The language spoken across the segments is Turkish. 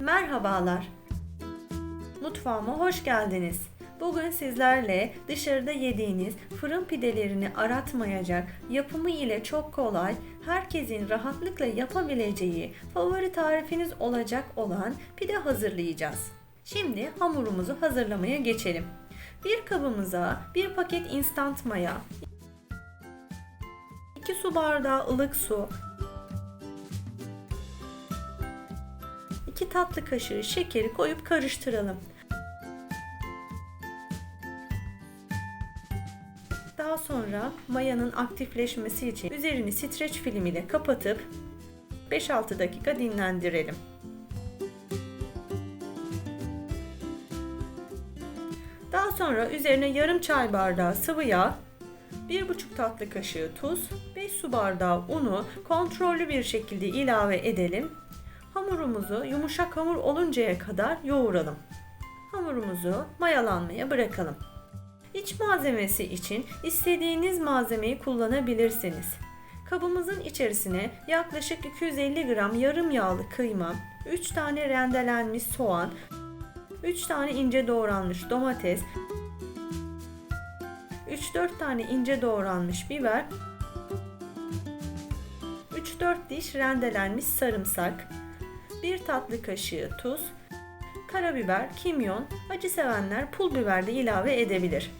Merhabalar. Mutfağıma hoş geldiniz. Bugün sizlerle dışarıda yediğiniz fırın pidelerini aratmayacak, yapımı ile çok kolay, herkesin rahatlıkla yapabileceği favori tarifiniz olacak olan pide hazırlayacağız. Şimdi hamurumuzu hazırlamaya geçelim. Bir kabımıza bir paket instant maya, 2 su bardağı ılık su, 2 tatlı kaşığı şekeri koyup karıştıralım. Daha sonra mayanın aktifleşmesi için üzerini streç film ile kapatıp 5-6 dakika dinlendirelim. Daha sonra üzerine yarım çay bardağı sıvı yağ, 1,5 tatlı kaşığı tuz, 5 su bardağı unu kontrollü bir şekilde ilave edelim. Hamurumuzu yumuşak hamur oluncaya kadar yoğuralım. Hamurumuzu mayalanmaya bırakalım. İç malzemesi için istediğiniz malzemeyi kullanabilirsiniz. Kabımızın içerisine yaklaşık 250 gram yarım yağlı kıyma, 3 tane rendelenmiş soğan, 3 tane ince doğranmış domates, 3-4 tane ince doğranmış biber, 3-4 diş rendelenmiş sarımsak, 1 tatlı kaşığı tuz, karabiber, kimyon, acı sevenler pul biber de ilave edebilir.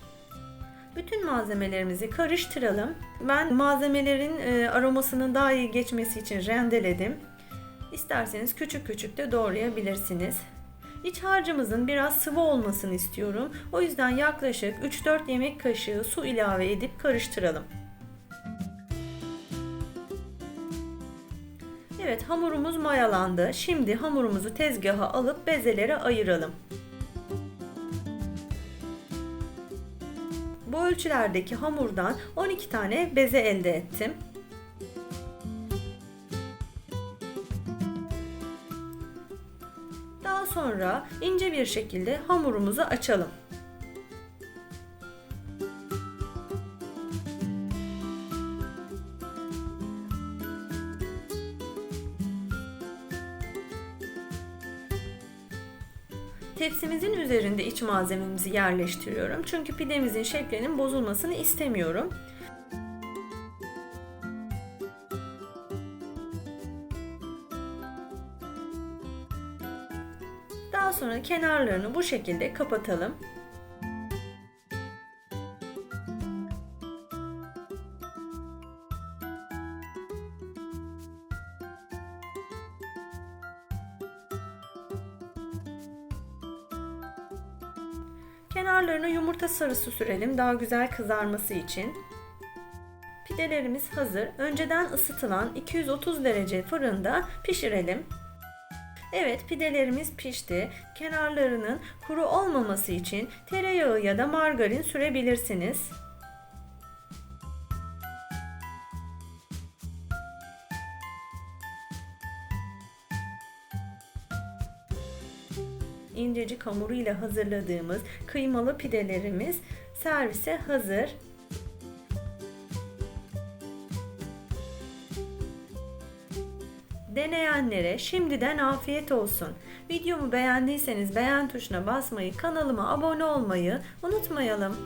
Bütün malzemelerimizi karıştıralım. Ben malzemelerin e, aromasının daha iyi geçmesi için rendeledim. İsterseniz küçük küçük de doğrayabilirsiniz. İç harcımızın biraz sıvı olmasını istiyorum. O yüzden yaklaşık 3-4 yemek kaşığı su ilave edip karıştıralım. Evet hamurumuz mayalandı. Şimdi hamurumuzu tezgaha alıp bezelere ayıralım. Bu ölçülerdeki hamurdan 12 tane beze elde ettim. Daha sonra ince bir şekilde hamurumuzu açalım. Tepsimizin üzerinde iç malzememizi yerleştiriyorum. Çünkü pidemizin şeklinin bozulmasını istemiyorum. Daha sonra kenarlarını bu şekilde kapatalım. Kenarlarına yumurta sarısı sürelim daha güzel kızarması için. Pidelerimiz hazır. Önceden ısıtılan 230 derece fırında pişirelim. Evet pidelerimiz pişti. Kenarlarının kuru olmaması için tereyağı ya da margarin sürebilirsiniz. İncecik hamuruyla hazırladığımız kıymalı pidelerimiz servise hazır. Deneyenlere şimdiden afiyet olsun. Videomu beğendiyseniz beğen tuşuna basmayı, kanalıma abone olmayı unutmayalım.